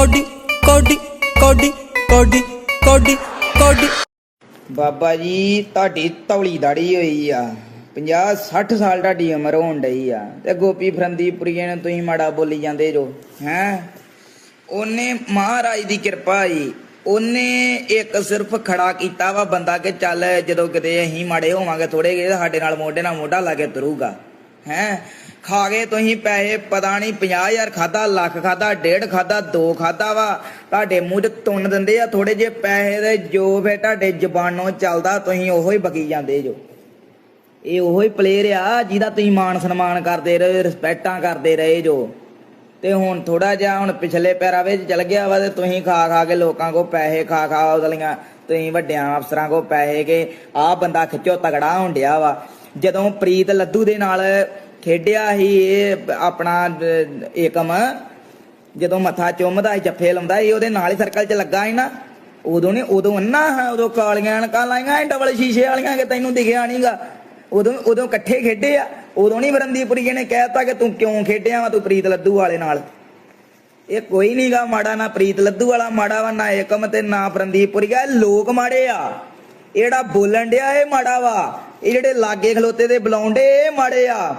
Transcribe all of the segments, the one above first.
Cody ਕੋਡੀ ਕੋਡੀ ਕੋਡੀ ਕੋਡੀ ਕੋਡੀ। ਬਾਬਾ ਜੀ, ਤੁਹਾਡੀ ਤੌਲੀ ਦਾੜੀ ਹੋਈ ਆ। 50 60 ਸਾਲ ਤੁਹਾਡੀ ਉਮਰ ਹੋਣ ਡਈ ਆ। ਤੇ ਗੋਪੀ ਫਰੰਦੀਪੁਰੀਏ ਨੂੰ ਤੁਸੀਂ ਮਾੜਾ ਬੋਲੀ ਜਾਂਦੇ ਜੋ, ਹੈ? ਉਹਨੇ ਮਹਾਰਾਜ ਦੀ ਕਿਰਪਾ ਜੀ ਉਹਨੇ ਇੱਕ ਸਿਰਫ ਖੜਾ ਕੀਤਾ ਵਾ ਬੰਦਾ ਕਿ ਚੱਲ ਜਦੋਂ ਕਿਤੇ ਅਸੀਂ ਮਾੜੇ ਹੋਵਾਂਗੇ ਥੋੜੇ ਜਿਹੇ, ਸਾਡੇ ਨਾਲ ਮੋਢੇ ਨਾਲ ਮੋਢਾ ਲਾ ਕੇ ਤੁਰੂਗਾ। ਹੈ? ਖਾ ਗਏ ਤੁਸੀਂ ਪੈਸੇ, ਪਤਾ ਨਹੀਂ 50000 ਖਾਦਾ ਲੱਖ ਖਾਦਾ ਡੇਢ ਖਾਦਾ ਦੋ ਖਾਦਾ ਵਾ। ਤੁਹਾਡੇ ਮੂੰਹ 'ਚ ਤੁੰਨ ਦਿੰਦੇ ਆ ਥੋੜੇ ਜਿਹੇ ਪੈਸੇ ਦੇ ਜੋ ਫੇ ਤੁਹਾਡੇ ਜ਼ਬਾਨੋਂ ਚੱਲਦਾ, ਤੁਸੀਂ ਉਹੋ ਹੀ ਬਕੀ ਜਾਂਦੇ ਜੋ। ਇਹ ਉਹੋ ਹੀ ਪਲੇਅਰ ਆ ਜਿਹਦਾ ਤੁਸੀਂ ਮਾਣ ਸਨਮਾਨ ਕਰਦੇ ਰਹੇ ਰਿਸਪੈਕਟਾਂ ਕਰਦੇ ਰਹੇ ਜੋ। ਤੇ ਹੁਣ ਥੋੜਾ ਜਿਹਾ ਹੁਣ ਪਿਛਲੇ ਪੈਰਾ ਵਿੱਚ ਚਲ ਗਿਆ ਵਾ ਤੇ ਤੁਸੀਂ ਖਾ ਖਾ ਕੇ ਲੋਕਾਂ ਕੋ ਪੈਸੇ ਖਾ ਖਾ ਉਹਦਲੀਆਂ ਤੁਸੀਂ ਵੱਡਿਆਂ ਅਫਸਰਾਂ ਕੋ ਪੈਸੇ ਕੇ ਆਹ ਬੰਦਾ ਖਿੱਚੋ ਤਗੜਾ ਹੁੰਦਿਆ ਵਾ। ਜਦੋਂ ਪ੍ਰੀਤ ਲੱਦੂ ਦੇ ਨਾਲ ਖੇਡਿਆ ਸੀ ਇਹ ਆਪਣਾ ਏਕਮ, ਜਦੋਂ ਮੱਥਾ ਚੁੰਮਦਾ ਸੀ, ਜੱਫੇ ਲਾਉਂਦਾ ਸੀ, ਉਹਦੇ ਨਾਲ ਹੀ ਸਰਕਲ 'ਚ ਲੱਗਾ ਸੀ ਨਾ। ਉਦੋਂ ਨਹੀਂ, ਉਦੋਂ ਅੰਨਾ ਉਦੋਂ ਕਾਲੀਆਂ ਅਣਕਾਂ ਲਾਈਆਂ ਡਬਲ ਸ਼ੀਸ਼ੇ ਵਾਲੀਆਂ ਕਿ ਤੈਨੂੰ ਦਿਖਿਆ ਨਹੀਂਗਾ ਉਦੋਂ ਉਦੋਂ ਇਕੱਠੇ ਖੇਡੇ ਆ। ਉਦੋਂ ਨਹੀਂ ਵਰੰਦੀਪੁਰੀ ਨੇ ਕਹਿਤਾ ਕਿ ਤੂੰ ਕਿਉਂ ਖੇਡਿਆ ਵਾ, ਤੂੰ ਪ੍ਰੀਤ ਲੱਦੂ ਵਾਲੇ ਨਾਲ? ਇਹ ਕੋਈ ਨਹੀਂਗਾ ਮਾੜਾ, ਨਾ ਪ੍ਰੀਤ ਲੱਦੂ ਵਾਲਾ ਮਾੜਾ ਵਾ, ਨਾ ਏਕਮ ਤੇ ਨਾ ਫਰੰਦੀਪੁਰੀਆ ਇਹ ਲੋਕ ਮਾੜੇ ਆ। ਇਹ ਜਿਹੜਾ ਬੋਲਣ ਡਿਆ ਇਹ ਮਾੜਾ ਵਾ। ਇਹ ਜਿਹੜੇ ਲਾਗੇ ਖਲੋਤੇ ਦੇ ਬੁਲਾਉਂਦੇ ਇਹ ਮਾੜੇ ਆ।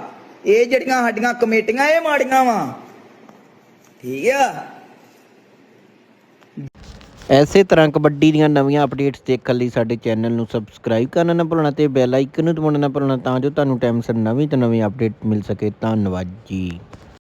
ਇਹ ਜਿਹੜੀਆਂ ਸਾਡੀਆਂ ਕਮੇਟੀਆਂ, ਇਹ ਮਾੜੀਆਂ ਵਾ। ਠੀਕ ਆ? ਐਸੇ ਤਰ੍ਹਾਂ ਕਬੱਡੀ ਦੀਆਂ ਨਵੀਆਂ ਅਪਡੇਟਸ ਦੇਖਣ ਲਈ ਸਾਡੇ ਚੈਨਲ ਨੂੰ ਸਬਸਕ੍ਰਾਈਬ ਕਰਨਾ ਨਾ ਭੁੱਲਣਾ ਤੇ ਬੈਲ ਆਈਕਨ ਨੂੰ ਦਬਾਉਣਾ ਨਾ ਭੁੱਲਣਾ ਤਾਂ ਜੋ ਤੁਹਾਨੂੰ ਟਾਈਮ ਸਿਰ ਨਵੀਂ ਤੋਂ ਨਵੀਂ ਅਪਡੇਟ ਮਿਲ ਸਕੇ। ਧੰਨਵਾਦ ਜੀ।